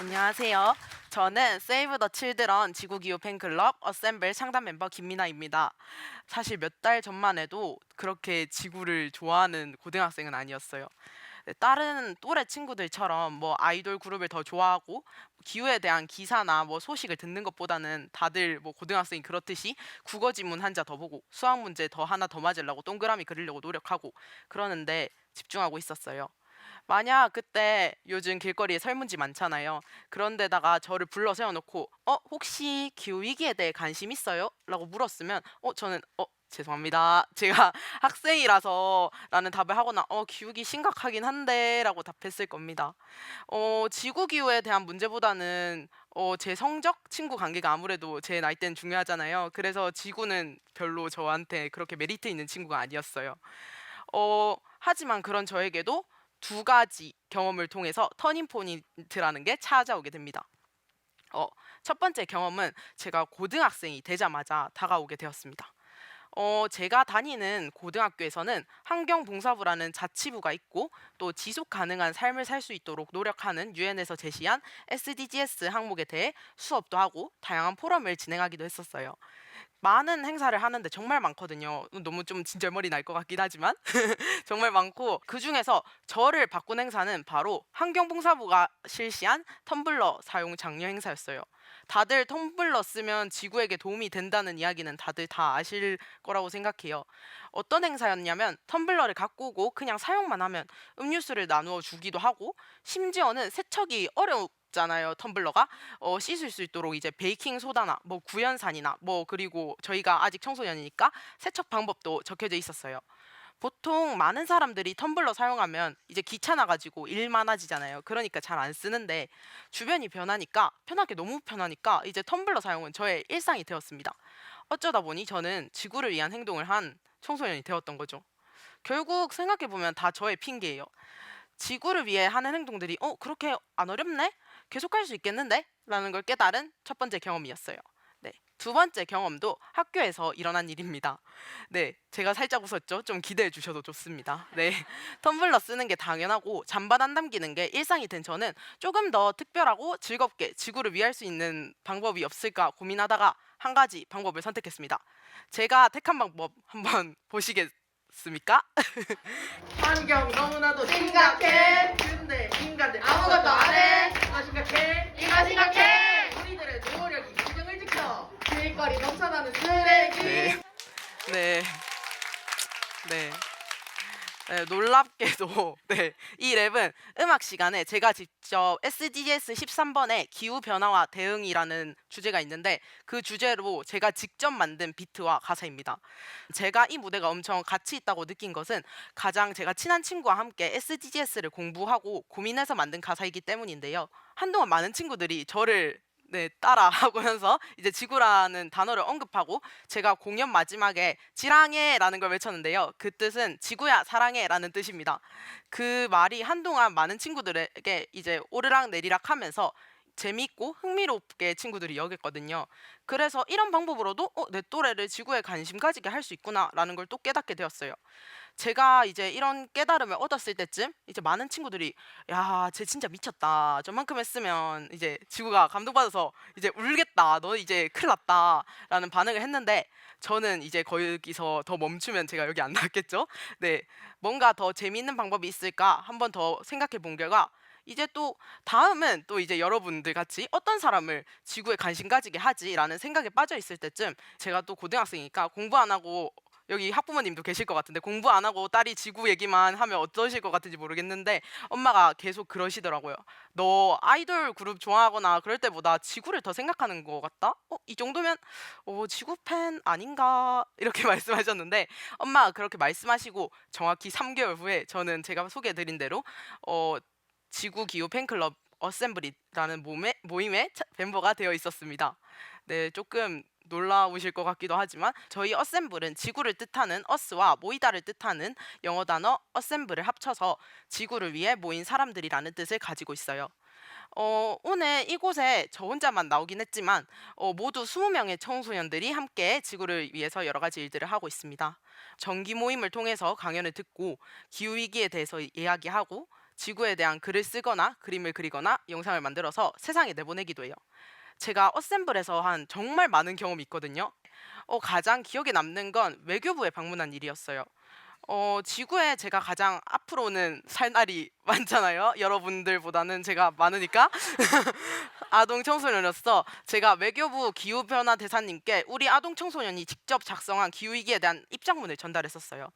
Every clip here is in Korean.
안녕하세요. 저는 세이브 더 칠드런 지구기후 팬클럽 어셈블 상담 멤버 김민아입니다. 사실 몇 달 전만 해도 그렇게 지구를 좋아하는 고등학생은 아니었어요. 네, 다른 또래 친구들처럼 뭐 아이돌 그룹을 더 좋아하고 기후에 대한 기사나 뭐 소식을 듣는 것보다는 다들 뭐 고등학생이 그렇듯이 국어 지문 한자 더 보고 수학 문제 더 하나 더 맞으려고 동그라미 그리려고 노력하고 그러는데 집중하고 있었어요. 만약 그때 요즘 길거리에 설문지 많잖아요. 그런데다가 저를 불러 세워놓고 어 혹시 기후 위기에 대해 관심 있어요? 라고 물었으면 어 저는 어 죄송합니다. 제가 학생이라서 라는 답을 하거나 어 기후기 심각하긴 한데 라고 답했을 겁니다. 어 지구 기후에 대한 문제보다는 어 제 성적, 친구 관계가 아무래도 제 나이 때는 중요하잖아요. 그래서 지구는 별로 저한테 그렇게 메리트 있는 친구가 아니었어요. 어 하지만 그런 저에게도 두 가지 경험을 통해서 터닝 포인트라는 게 찾아오게 됩니다. 어, 첫 번째 경험은 제가 고등학생이 되자마자 다가오게 되었습니다. 어, 제가 다니는 고등학교에서는 환경봉사부라는 자치부가 있고 또 지속 가능한 삶을 살 수 있도록 노력하는 유엔에서 제시한 SDGs 항목에 대해 수업도 하고 다양한 포럼을 진행하기도 했었어요. 많은 행사를 하는데 정말 많거든요. 너무 좀 진절머리 날 것 같긴 하지만 정말 많고 그 중에서 저를 바꾼 행사는 바로 환경봉사부가 실시한 텀블러 사용 장려 행사였어요. 다들 텀블러 쓰면 지구에게 도움이 된다는 이야기는 다들 다 아실 거라고 생각해요. 어떤 행사였냐면 텀블러를 갖고 오고 그냥 사용만 하면 음료수를 나누어 주기도 하고 심지어는 세척이 어렵 잖아요 텀블러가 어, 씻을 수 있도록 이제 베이킹 소다나 뭐 구연산이나 뭐 그리고 저희가 아직 청소년이니까 세척 방법도 적혀져 있었어요. 보통 많은 사람들이 텀블러 사용하면 이제 귀찮아가지고 일 많아지잖아요. 그러니까 잘 안 쓰는데 주변이 변하니까 편하게 너무 편하니까 이제 텀블러 사용은 저의 일상이 되었습니다. 어쩌다 보니 저는 지구를 위한 행동을 한 청소년이 되었던 거죠. 결국 생각해보면 다 저의 핑계예요. 지구를 위해 하는 행동들이 어 그렇게 안 어렵네? 계속할 수 있겠는데? 라는 걸 깨달은 첫 번째 경험이었어요. 네. 두 번째 경험도 학교에서 일어난 일입니다. 네. 제가 살짝 웃었죠? 좀 기대해 주셔도 좋습니다. 네. 텀블러 쓰는 게 당연하고 잔반 안 남기는 게 일상이 된 저는 조금 더 특별하고 즐겁게 지구를 위할 수 있는 방법이 없을까 고민하다가 한 가지 방법을 선택했습니다. 제가 택한 방법 한번 보시겠습니까? 환경 너무나도 심각해. 근데 인간들 아무것도 안 해. 이거 심각해. 이거 심각해. 우리들의 노력이 균형을 지켜. 길거리 넘쳐나는 쓰레기. 네. 네. 네. 네, 놀랍게도 네, 이 랩은 음악 시간에 제가 직접 SDGs 13번의 기후 변화와 대응이라는 주제가 있는데 그 주제로 제가 직접 만든 비트와 가사입니다. 제가 이 무대가 엄청 가치 있다고 느낀 것은 가장 제가 친한 친구와 함께 SDGs를 공부하고 고민해서 만든 가사이기 때문인데요. 한동안 많은 친구들이 저를 네, 따라 하면서 이제 지구라는 단어를 언급하고 제가 공연 마지막에 지랑해라는 걸 외쳤는데요. 그 뜻은 지구야 사랑해라는 뜻입니다. 그 말이 한동안 많은 친구들에게 이제 오르락 내리락 하면서 재미있고 흥미롭게 친구들이 여겼거든요. 그래서 이런 방법으로도 어, 내 또래를 지구에 관심 가지게 할 수 있구나라는 걸 또 깨닫게 되었어요. 제가 이제 이런 깨달음을 얻었을 때쯤 이제 많은 친구들이 야, 쟤 진짜 미쳤다. 저만큼 했으면 이제 지구가 감동받아서 이제 울겠다. 너 이제 큰일 났다라는 반응을 했는데 저는 이제 거기서 더 멈추면 제가 여기 안 나왔겠죠? 네. 뭔가 더 재미있는 방법이 있을까 한번 더 생각해 본 결과 이제 또 다음은 또 이제 여러분들 같이 어떤 사람을 지구에 관심 가지게 하지라는 생각에 빠져 있을 때쯤 제가 또 고등학생이니까 공부 안 하고 여기 학부모님도 계실 것 같은데 공부 안 하고 딸이 지구 얘기만 하면 어떠실 것 같은지 모르겠는데 엄마가 계속 그러시더라고요. 너 아이돌 그룹 좋아하거나 그럴 때보다 지구를 더 생각하는 것 같다? 어, 이 정도면 어, 지구 팬 아닌가? 이렇게 말씀하셨는데 엄마가 그렇게 말씀하시고 정확히 3개월 후에 저는 제가 소개해드린 대로 어, 지구 기후 팬클럽 어셈블리라는 모임에, 차- 멤버가 되어 있었습니다. 네, 조금 놀라우실 것 같기도 하지만 저희 어셈블은 지구를 뜻하는 어스와 모이다를 뜻하는 영어 단어 어셈블을 합쳐서 지구를 위해 모인 사람들이라는 뜻을 가지고 있어요. 어, 오늘 이곳에 저 혼자만 나오긴 했지만 어, 모두 20명의 청소년들이 함께 지구를 위해서 여러 가지 일들을 하고 있습니다. 정기 모임을 통해서 강연을 듣고 기후 위기에 대해서 이야기하고 지구에 대한 글을 쓰거나 그림을 그리거나 영상을 만들어서 세상에 내보내기도 해요. 제가 어셈블에서 한 정말 많은 경험이 있거든요. 어, 가장 기억에 남는 건 외교부에 방문한 일이었어요. 어, 지구에 제가 가장 앞으로는 살 날이 많잖아요. 여러분들보다는 제가 많으니까. 아동 청소년으로서 제가 외교부 기후변화 대사님께 우리 아동 청소년이 직접 작성한 기후위기에 대한 입장문을 전달했었어요.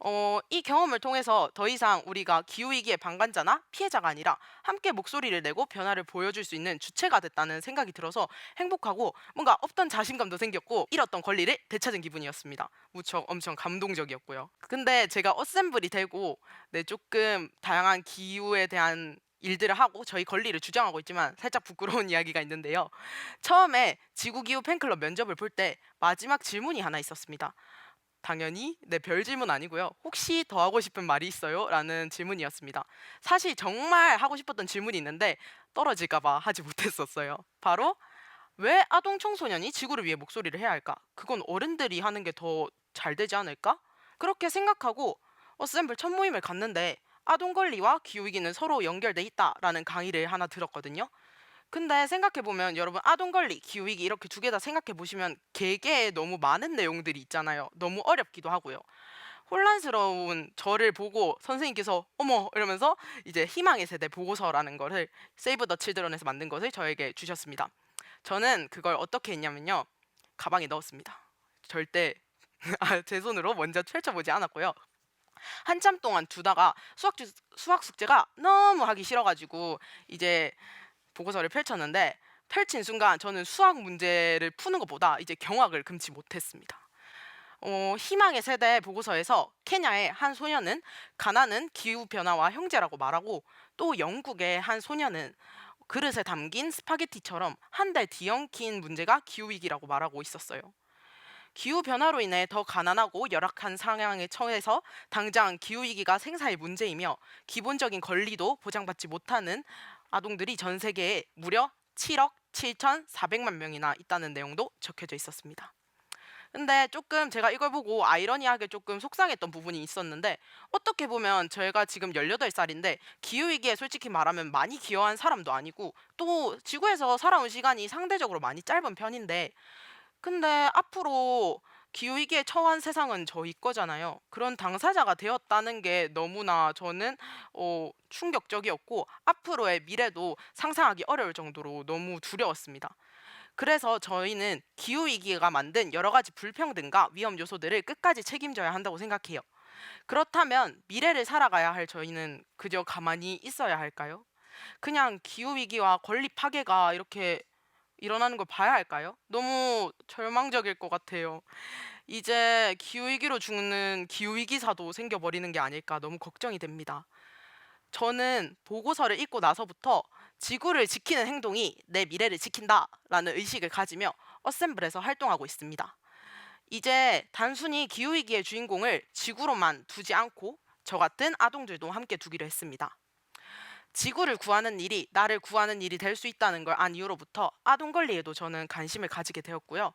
어, 이 경험을 통해서 더 이상 우리가 기후위기의 방관자나 피해자가 아니라 함께 목소리를 내고 변화를 보여줄 수 있는 주체가 됐다는 생각이 들어서 행복하고 뭔가 없던 자신감도 생겼고 잃었던 권리를 되찾은 기분이었습니다. 무척 엄청 감동적이었고요. 근데 제가 어셈블이 되고 네, 조금 다양한 기후에 대한 일들을 하고 저희 권리를 주장하고 있지만 살짝 부끄러운 이야기가 있는데요. 처음에 지구기후 팬클럽 면접을 볼 때 마지막 질문이 하나 있었습니다. 당연히 네, 별 질문 아니고요. 혹시 더 하고 싶은 말이 있어요? 라는 질문이었습니다. 사실 정말 하고 싶었던 질문이 있는데 떨어질까 봐 하지 못했었어요. 바로 왜 아동 청소년이 지구를 위해 목소리를 해야 할까? 그건 어른들이 하는 게 더 잘 되지 않을까? 그렇게 생각하고 어셈블 첫 모임을 갔는데 아동 권리와 기후 위기는 서로 연결돼 있다라는 강의를 하나 들었거든요. 근데 생각해 보면 여러분 아동 권리, 기후 위기 이렇게 두 개 다 생각해 보시면 개개에 너무 많은 내용들이 있잖아요. 너무 어렵기도 하고요. 혼란스러운 저를 보고 선생님께서 어머 이러면서 이제 희망의 세대 보고서라는 거를 세이브 더 칠드런에서 만든 것을 저에게 주셨습니다. 저는 그걸 어떻게 했냐면요. 가방에 넣었습니다. 절대 아, 제 손으로 먼저 펼쳐보지 않았고요. 한참 동안 두다가 수학 주, 수학 숙제가 너무 하기 싫어가지고 이제 보고서를 펼쳤는데 펼친 순간 저는 수학 문제를 푸는 것보다 이제 경악을 금치 못했습니다. 어, 희망의 세대 보고서에서 케냐의 한 소녀는 가나는 기후 변화와 형제라고 말하고 또 영국의 한 소녀는 그릇에 담긴 스파게티처럼 한 달 뒤엉킨 문제가 기후 위기라고 말하고 있었어요. 기후 변화로 인해 더 가난하고 열악한 상황에 처해서 당장 기후 위기가 생사의 문제이며 기본적인 권리도 보장받지 못하는 아동들이 전 세계에 무려 7억 7,400만 명이나 있다는 내용도 적혀져 있었습니다. 근데 조금 제가 이걸 보고 아이러니하게 조금 속상했던 부분이 있었는데 어떻게 보면 저희가 지금 18살인데 기후위기에 솔직히 말하면 많이 기여한 사람도 아니고 또 지구에서 살아온 시간이 상대적으로 많이 짧은 편인데 근데 앞으로 기후위기에 처한 세상은 저희 거잖아요. 그런 당사자가 되었다는 게 너무나 저는 어, 충격적이었고 앞으로의 미래도 상상하기 어려울 정도로 너무 두려웠습니다. 그래서 저희는 기후위기가 만든 여러 가지 불평등과 위험 요소들을 끝까지 책임져야 한다고 생각해요. 그렇다면 미래를 살아가야 할 저희는 그저 가만히 있어야 할까요? 그냥 기후위기와 권리 파괴가 이렇게 일어나는 걸 봐야 할까요? 너무 절망적일 것 같아요. 이제 기후위기로 죽는 기후위기사도 생겨버리는 게 아닐까 너무 걱정이 됩니다. 저는 보고서를 읽고 나서부터 지구를 지키는 행동이 내 미래를 지킨다라는 의식을 가지며 어셈블에서 활동하고 있습니다. 이제 단순히 기후위기의 주인공을 지구로만 두지 않고 저 같은 아동들도 함께 두기로 했습니다. 지구를 구하는 일이 나를 구하는 일이 될 수 있다는 걸 안 이후로부터 아동 권리에도 저는 관심을 가지게 되었고요.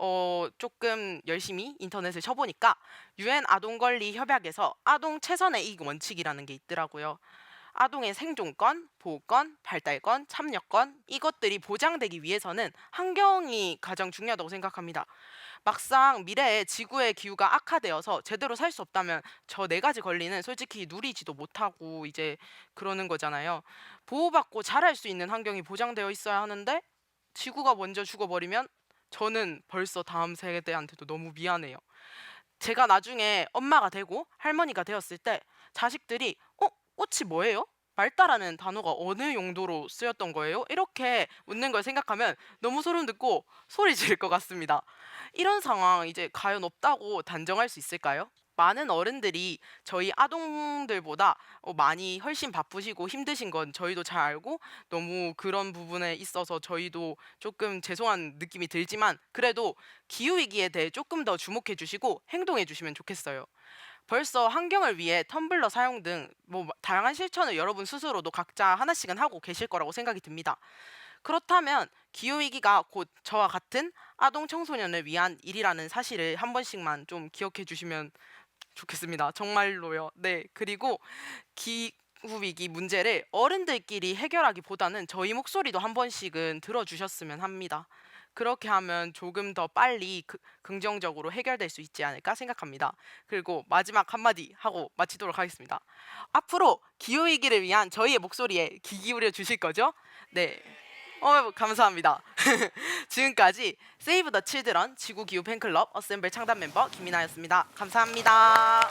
어, 조금 열심히 인터넷을 쳐보니까 유엔 아동 권리 협약에서 아동 최선의 이익 원칙이라는 게 있더라고요. 아동의 생존권, 보호권, 발달권, 참여권 이것들이 보장되기 위해서는 환경이 가장 중요하다고 생각합니다. 막상 미래에 지구의 기후가 악화되어서 제대로 살 수 없다면 저 네 가지 권리는 솔직히 누리지도 못하고 이제 그러는 거잖아요. 보호받고 자랄 수 있는 환경이 보장되어 있어야 하는데 지구가 먼저 죽어버리면 저는 벌써 다음 세대한테도 너무 미안해요. 제가 나중에 엄마가 되고 할머니가 되었을 때 자식들이 어? 꽃이 뭐예요? 말다라는 단어가 어느 용도로 쓰였던 거예요? 이렇게 묻는 걸 생각하면 너무 소름 돋고 소리 지를 것 같습니다. 이런 상황 이제 과연 없다고 단정할 수 있을까요? 많은 어른들이 저희 아동들보다 어, 많이 훨씬 바쁘시고 힘드신 건 저희도 잘 알고 너무 그런 부분에 있어서 저희도 조금 죄송한 느낌이 들지만 그래도 기후위기에 대해 조금 더 주목해 주시고 행동해 주시면 좋겠어요. 벌써 환경을 위해 텀블러 사용 등 뭐 다양한 실천을 여러분 스스로도 각자 하나씩은 하고 계실 거라고 생각이 듭니다. 그렇다면 기후 위기가 곧 저와 같은 아동 청소년을 위한 일이라는 사실을 한 번씩만 좀 기억해 주시면 좋겠습니다. 정말로요. 네. 그리고 기 기후 위기 문제를 어른들끼리 해결하기보다는 저희 목소리도 한 번씩은 들어 주셨으면 합니다. 그렇게 하면 조금 더 빨리 그- 긍정적으로 해결될 수 있지 않을까 생각합니다. 그리고 마지막 한마디 하고 마치도록 하겠습니다. 앞으로 기후 위기를 위한 저희의 목소리에 귀 기울여 주실 거죠? 네. 어, 감사합니다. 지금까지 세이브 더 칠드런 지구 기후 팬클럽 어셈블 창단 멤버 김민아였습니다. 감사합니다.